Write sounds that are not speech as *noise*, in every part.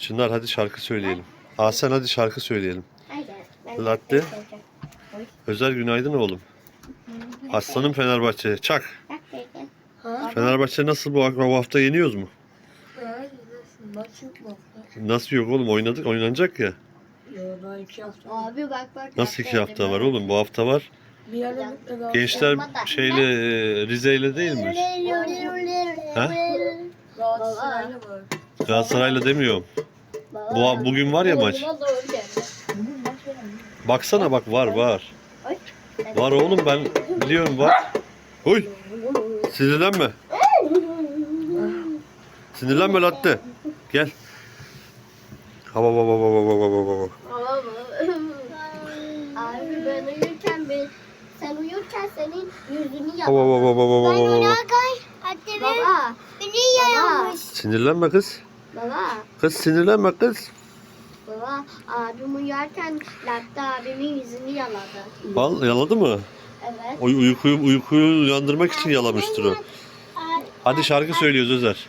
Çınar hadi şarkı söyleyelim. Hasan hadi şarkı söyleyelim. Hayır. ben Latte. Özel günaydın oğlum. Aslanım Fenerbahçe. Çak. Fenerbahçe nasıl bu, bu hafta yeniyoruz mu? Nasıl yok oğlum oynadık oynanacak ya. Abi bak bak. Nasıl iki hafta var oğlum? Bu hafta var. Gençler şeyle e, Rize ile değil mi? Ha? Galatasaray'la demiyorum. Bu, bugün var ya maç. Baksana bak var var. Var oğlum ben biliyorum var. Huy sinirlenme. Sinirlenme latte. Gel. Hava hava hava hava hava hava. Abi ben uyurken ben sen uyurken senin yüzünü Hava yalan. hava hava hava hava hava. Baba. Sinirlenme kız. Baba. Kız sinirlenme kız. Baba abim uyarken Latte abimin yüzünü yaladı. Al yaladı mı? Evet. Uy uykuyu, uykuyu uyandırmak için yalamıştır o. Hadi şarkı söylüyoruz Özer.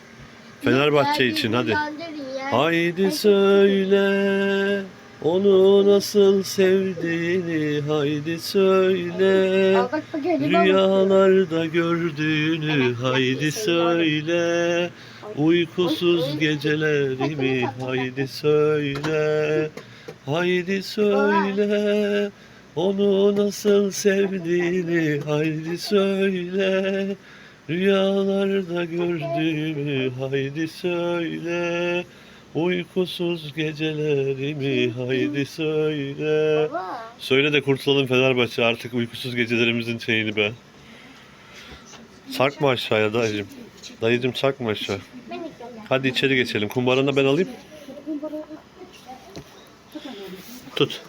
Fenerbahçe için hadi. Haydi söyle onu nasıl sevdiğini haydi söyle. Rüyalarda gördüğünü haydi söyle. Uykusuz gecelerimi haydi söyle. Haydi söyle. Onu nasıl sevdiğini haydi söyle. Rüyalarda gördüğümü haydi söyle. Uykusuz gecelerimi *laughs* haydi söyle. Baba. Söyle de kurtulalım Fenerbahçe artık uykusuz gecelerimizin şeyini be. Sarkma aşağıya dayıcım. Dayıcım sarkma aşağı. Hadi içeri geçelim. Kumbaranı ben alayım. Tut.